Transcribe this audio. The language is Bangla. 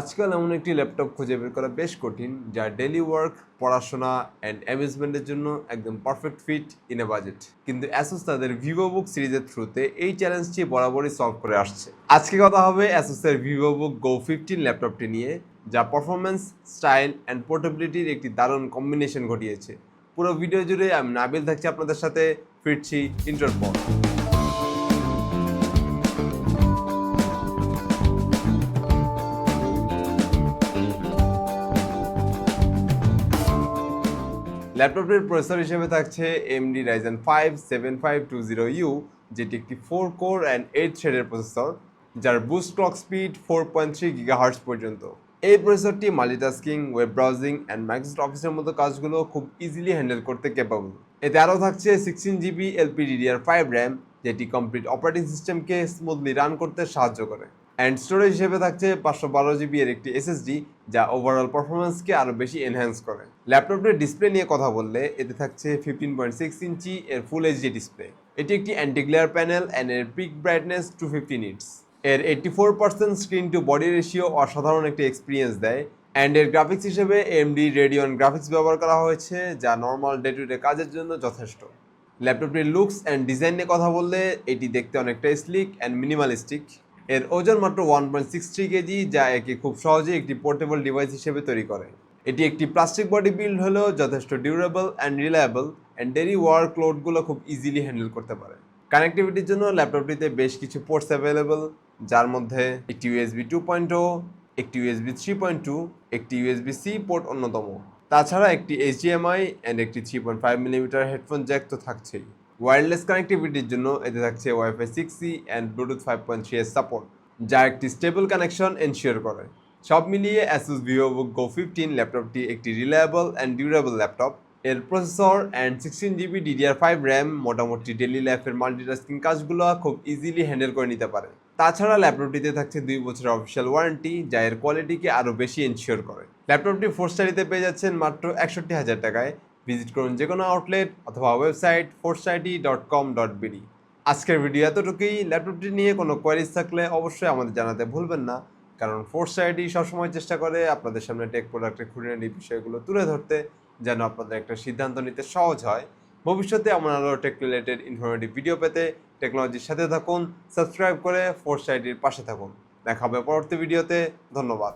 আজকাল এমন একটি ল্যাপটপ খুঁজে বের করা বেশ কঠিন, যা ডেলি ওয়ার্ক পড়াশোনা অ্যান্ড অ্যামিউজমেন্টের জন্য একদম perfect fit in a budget কিন্তু অ্যাসোস তাদের ভিভো বুক সিরিজের থ্রুতে এই চ্যালেঞ্জটি বরাবরই সলভ করে আসছে। আজকে কথা হবে অ্যাসুসের ভিভো বুক গো ফিফটিন ল্যাপটপটি নিয়ে, যা পারফরমেন্স স্টাইল অ্যান্ড পোর্টেবিলিটির একটি দারুণ কম্বিনেশন ঘটিয়েছে। পুরো ভিডিও জুড়ে আমি নাবিল থাকছি আপনাদের সাথে, ফিরছি ইন্টার ল্যাপটপটির প্রসেসর হিসেবে থাকছে AMD Ryzen five seven five two zero U যেটি একটি ফোর কোর অ্যান্ড এইট থ্রেডের প্রসেসর যার boost clock speed four point three gigahertz পর্যন্ত। এই প্রসেসরটি multitasking web browsing and Microsoft অফিসের মতো কাজগুলো খুব ইজিলি হ্যান্ডেল করতে ক্যাপাবল এতে আরও থাকছে sixteen GB LPDDR five RAM যেটি কমপ্লিট অপারেটিং সিস্টেমকে স্মুথলি রান করতে সাহায্য করে। অ্যান্ড স্টোরেজ হিসেবে থাকছে পাঁচশো বারো জিবি এর একটি এসএসডি যা ওভারঅল পারফরমেন্সকে আরও বেশি এনহ্যান্স করে। ল্যাপটপের ডিসপ্লে নিয়ে কথা বললে, এতে থাকছে ফিফটিন পয়েন্ট সিক্স ইঞ্চি এর ফুল এইচডি ডিসপ্লে এটি একটি অ্যান্টি গ্লেয়ার প্যানেল অ্যান্ড এর peak brightness two fifty nits এর eighty four percent screen to body ratio অসাধারণ একটি এক্সপিরিয়েন্স দেয়। অ্যান্ড এর গ্রাফিক্স হিসেবে এমডি রেডিয়ন গ্রাফিক্স ব্যবহার করা হয়েছে, যা নর্মাল ডে টু ডে কাজের জন্য যথেষ্ট। ল্যাপটপটির লুকস অ্যান্ড ডিজাইন নিয়ে কথা বললে, এটি দেখতে অনেকটা স্লিক অ্যান্ড মিনিমালিস্টিক এর ওজন মাত্র one point six three KG যা একে খুব সহজেই একটি পোর্টেবল ডিভাইস হিসেবে তৈরি করে। এটি একটি প্লাস্টিক বডি বিল্ড হলেও যথেষ্ট durable and reliable and daily work লোডগুলো খুব ইজিলি হ্যান্ডেল করতে পারে। কানেক্টিভিটির জন্য ল্যাপটপটিতে বেশ কিছু পোর্টস অ্যাভেলেবল যার মধ্যে একটি ইউএসবি টু পয়েন্ট ও একটি ইউএসবি থ্রি পয়েন্ট টু একটি ইউএসবি সি পোর্ট অন্যতম। তাছাড়া একটি এইচডিএমআই অ্যান্ড একটি three point five millimetre headphone jack তো থাকছেই। ওয়্যারলেস কানেক্টিভিটির জন্য এতে থাকছে WiFi six C and Bluetooth five point three এর সাপোর্ট যা একটি স্টেবল কানেকশন এনশিওর করে। সব মিলিয়ে অ্যাসুস ভিভো গো ফিফটিন ল্যাপটপটি একটি রিলায়েবল অ্যান্ড ডিউরেবল ল্যাপটপ। এর processor and sixteen GB DDR five RAM মোটামুটি ডেলি লাইফের মাল্টিটাস্কিং কাজগুলো খুব ইজিলি হ্যান্ডেল করে নিতে পারে। তাছাড়া ল্যাপটপটিতে থাকছে দুই বছরের অফিসিয়াল ওয়ারেন্টি যা এর কোয়ালিটিকে আরও বেশি এনশিওর করে। ল্যাপটপটি ফোর স্টাডিতে পেয়ে যাচ্ছেন মাত্র একষট্টি হাজার টাকায়। ভিজিট করুন যে কোনো আউটলেট অথবা website ফোরসাইটি dot com dot BD আজকের ভিডিও এতটুকুই। ল্যাপটপটি নিয়ে কোনো কোয়ারিজ থাকলে অবশ্যই আমাদের জানাতে ভুলবেন না। কারণ ফোরসাইটি সবসময় চেষ্টা করে আপনাদের সামনে টেক প্রোডাক্টের খুঁটিনাটি বিষয়গুলো তুলে ধরতে, যেন আপনাদের একটা সিদ্ধান্ত নিতে সহজ হয়। ভবিষ্যতে আমরা আরও টেক রিলেটেড ইনফরমেটিভ ভিডিও পেতে টেকনোলজির সাথে থাকুন সাবস্ক্রাইব করে ফোরসাইটির পাশে থাকুন। দেখা হবে পরবর্তী ভিডিওতে ধন্যবাদ।